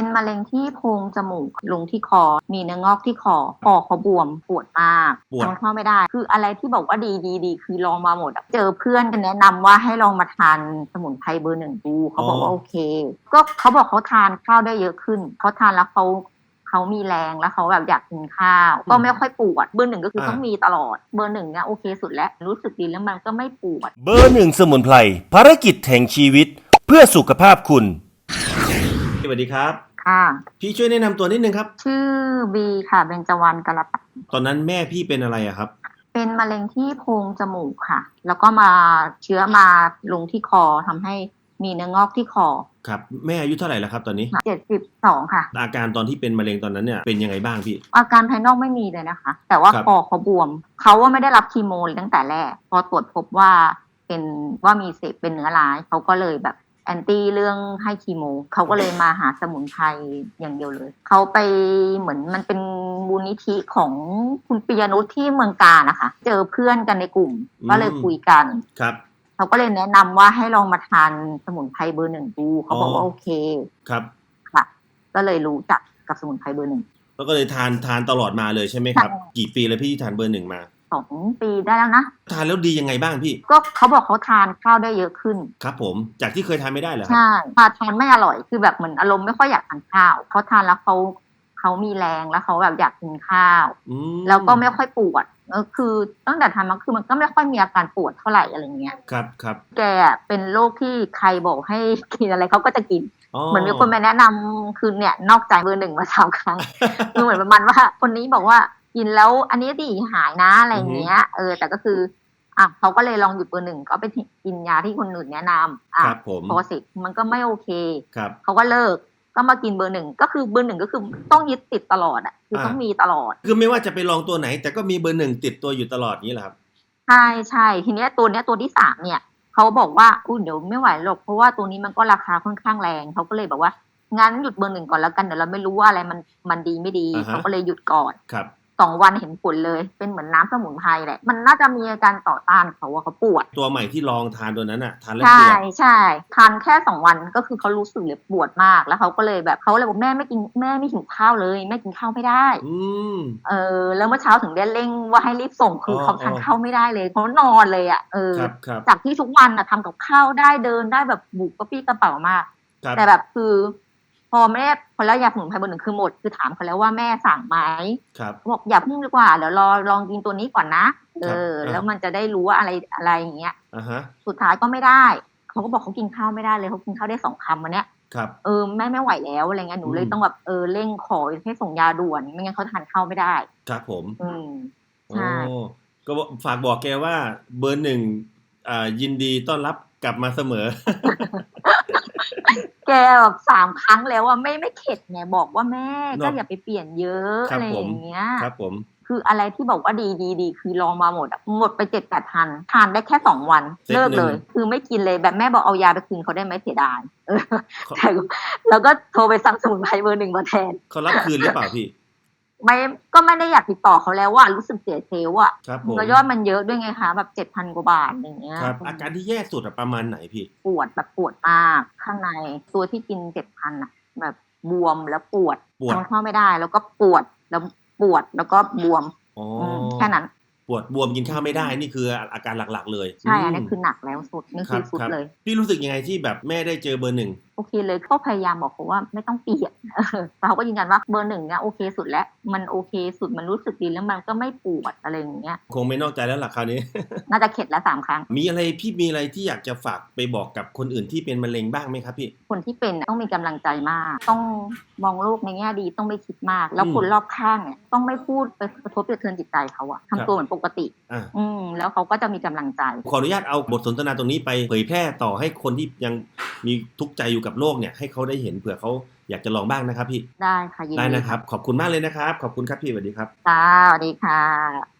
เป็นมะเร็งที่โพรงจมูกลงที่คอ มีเนื้องอกที่คอคอเขาบวมปวดมากปวดทานข้าวไม่ได้ คืออะไรที่บอกว่าดีดีดีคือลองมาหมดอะเจอเพื่อนกันแนะนำว่าให้ลองมาทานสมุนไพรเบอร์หนึ่งดูเขาบอกว่าโอเค ก็เขาบอกเขาทานข้าวได้เยอะขึ้นเขาทานแล้วเขาเขามีแรงแล้วเขาแบบอยากกินข้าว ก็ไม่ค่อยปวด เบอร์หนึ่งก็คือต้องมีตลอด เบอร์หนึ่งเนี่ยโอเคสุดแล้ว รู้สึกดีแล้วมันก็ไม่ปวด เบอร์หนึ่งสมุนไพรภารกิจแห่งชีวิต เพื่อสุขภาพคุณ สวัสดีครับ ค่ะพี่ช่วยแนะนำตัวนิดนึงครับ ชื่อบีค่ะเบญจวรรณกระปักตอนนั้นแม่พี่เป็นอะไรอะครับ เป็นมะเร็งที่โพรงจมูกค่ะ แล้วก็มาเชื้อมาลงที่คอทำให้มีเนื้องอกที่คอครับ แม่อายุเท่าไหร่แล้วครับตอนนี้ เจ็ดสิบสองค่ะ อาการตอนที่เป็นมะเร็งตอนนั้นเนี่ยเป็นยังไงบ้างพี่ อาการภายนอกไม่มีเลยนะคะ แต่ว่าครับ คอเขาบวม เขาว่าไม่ได้รับคีโมเลยตั้งแต่แรก พอตรวจพบว่าเป็นว่ามีเสพเป็นเนื้อร้ายเขาก็เลยแบบ แอนตี้เรื่องให้คีโมเขาก็เลยมาหาสมุนไพรอย่างเดียวเลย เขาไปเหมือนมันเป็นมูลนิธิของคุณปิยนุชที่เมืองการนะคะ เจอเพื่อนกันในกลุ่ม ก็เลยคุยกันครับเขาก็เลยแนะนำว่าให้ลองมาทานสมุนไพรเบอร์หนึ่งดูเขาบอกว่าอ๋อโอเคครับค่ะ ก็เลยรู้จักกับสมุนไพรเบอร์หนึ่งแล้วก็เลยทานทานตลอดมาเลยใช่ไหมครับใช่กี่ปีแล้วพี่ที่ทานเบอร์หนึ่งมา สองปีได้แล้วนะทานแล้วดียังไงบ้างพี่ ก็เขาบอกเขาทานข้าวได้เยอะขึ้น ครับผมจากที่เคยทานไม่ได้เหรอครับใช่พาทานไม่อร่อยคือแบบเหมือนอารมณ์ไม่ค่อยอยากทานข้าวเขาทานแล้วเขาเขามีแรงแล้วเขาแบบอยากกินข้าวอืมแล้วก็ไม่ค่อยปวดเออคือตั้งแต่ทานมาคือมันก็ไม่ค่อยมีอาการปวดเท่าไหร่อะไรเงี้ยครับครับแกเป็นโรคที่ใครบอกให้กินอะไรเขาก็จะกินอ๋อเหมือนมีคนมาแนะนำคือเนี่ยนอกใจเบอร์หนึ่งมาสามครั้งคือเหมือนประมาณว่า คนนี้บอกว่า กินแล้วอันนี้ดีหายนะอะไรอย่างเงี้ย เออ แต่ก็คืออะเขาก็เลยลองหยุดเบอร์หนึ่งก็ไปกินยาที่คนอื่นแนะนำอะครับผมพอเสร็จมันก็ไม่โอเคครับเขาก็เลิกก็มากินเบอร์หนึ่งก็คือเบอร์หนึ่งก็คือต้องยึดติดตลอดอะคือต้องมีตลอด คือไม่ว่าจะไปลองตัวไหน แต่ก็มีเบอร์หนึ่งติดตัวอยู่ตลอดนี้แหละครับใช่ใช่ทีเนี้ยตัวเนี้ยตัวที่สามเนี่ยเขาบอกว่าอุ้ยเดี๋ยวไม่ไหวหรอกเพราะว่าตัวนี้มันก็ราคาค่อนข้างแรงเขาก็เลยบอกว่างั้นหยุดเบอร์หนึ่งก่อนแล้วกันเดี๋ยวเราไม่รู้ว่าอะไรมันมันดีไม่ดีอ่าฮะเขาก็เลยหยุดก่อนครับ สองวันเห็นผลเลย เป็นเหมือนน้ำสมุนไพรแหละ มันน่าจะมีอาการต่อต้านเขาว่าเขาปวด ตัวใหม่ที่ลองทานตัวนั้นอะทานแล้วใช่ปวดใช่ทานแค่สองวันก็คือเขารู้สึกเลยปวดมาก แล้วเขาก็เลยแบบเขาเลยบอกแม่ไม่กินแม่ไม่หิวข้าวเลยแม่กินข้าวไม่ได้ อืมเออ แล้วเมื่อเช้าถึงได้เร่งว่าให้รีบส่งคือออเขาทานอ๋อข้าวไม่ได้เลยเขานอนเลยอะเออ ครับครับจากที่ทุกวันอะทำกับข้าวได้เดินได้แบบบุกกระปี้กระเป๋ามาก ครับแต่แบบคือ พอแม่พอแล้วยาสมุนไพรเบอร์หนึ่งคือหมดคือถามเขาแล้วว่าแม่สั่งไหมครับเขาบอกอย่าเพิ่งดีกว่าเดี๋ยวรอลองกินตัวนี้ก่อนนะเออครับแล้วมันจะได้รู้ว่าอะไรอะไรอย่างเงี้ยอ่าฮะสุดท้ายก็ไม่ได้เขาก็บอกเขากินข้าวไม่ได้เลยเขากินข้าวได้สองคำวันเนี้ยครับเออแม่ไม่ไหวแล้วอะไรเงี้ยหนูเลยอืมต้องแบบเออเร่งขอให้ส่งยาด่วนไม่งั้นเขาทานข้าวไม่ได้ ครับผม อืมใช่โอ้ก็บอกฝากบอกแกว่าเบอร์หนึ่งอ่ายินดีต้อนรับกลับมาเสมอ แกแบบสามครั้งแล้วว่าไม่ไม่เข็ดไงบอกว่าแม่เนอะก็อย่าไปเปลี่ยนเยอะครับอะไรผอมย่างเงี้ยครับผม คืออะไรที่บอกว่าดีดีดีคือลองมาหมดอะหมดไปเจ็ดแปดพันทานได้แค่สองวันเซตเลิกเลยหนึ่งคือไม่กินเลยแบบแม่บอกเอายาไปคืนเขาได้ไหมเสียดายเออเขาแต่แล้วก็โทรไปสั่งสมุนไพรเบอร์หนึ่งมาแทนเขารับคืนหรือเปล่าพี่ ไม่ก็ไม่ได้อยากติดต่อเขาแล้วว่ารู้สึกเสียเซลล์อะครับผมแล้วยอดมันเยอะด้วยไงคะแบบเจ็ดพันกว่าบาทอย่างเงี้ยครับอาการที่แย่สุดอะประมาณไหนพี่ ปวดแบบปวดมากข้างในตัวที่กินเจ็ดพันอะแบบบวมแล้วปวดปวดทานข้าวไม่ได้ แล้วก็ปวดแล้วปวดแล้วก็บวมอ๋อมแค่นั้น ปวดบวมกินข้าวไม่ได้นี่คืออาการหลักๆเลยใช่อันนี้มคือหนักแล้วสุดนี่ครัคืบอสุดครับเลย พี่รู้สึกยังไงที่แบบแม่ได้เจอเบอร์หนึ่ง โอเคเลยก็พยายามบอกเขาว่าไม่ต้องเปลี่ยน เออแต่เขาก็ยืนยันว่าเบอร์หนึ่งเนี่ยโอเคสุดแล้ว มันโอเคสุดมันรู้สึกดีแล้วมันก็ไม่ปวดอะไรอย่างเงี้ย คงไม่นอกใจแล้วล่ะคราวนี้ น่าจะเข็ดแล้วสามครั้ง มีอะไรพี่มีอะไรที่อยากจะฝากไปบอกกับคนอื่นที่เป็นมะเร็งบ้างไหมครับพี่ คนที่เป็นน่ะต้องมีกำลังใจมาก ต้องมองโลกในแง่ดีต้องไม่คิดมาก แล้วอืมคนรอบข้างเนี่ยต้องไม่พูดไปกระทบกระเทือนจิตใจเขาอะครับทำตัวเหมือนปกติอะอืมแล้วเขาก็จะมีกำลังใจ ขออนุญาตเอาบทสนทนาตรงนี้ไปเผยแพร่ต่อให้คนที่ยังมีทุกข์ใจอยู่กับโลกเนี่ยให้เขาได้เห็นเผื่อเขา อยากจะลองบ้างนะครับพี่ ได้ค่ะยินได้ดีนะครับ ขอบคุณมากเลยนะครับ ขอบคุณครับพี่สวัสดีครับจ้าสวัสดีค่ะ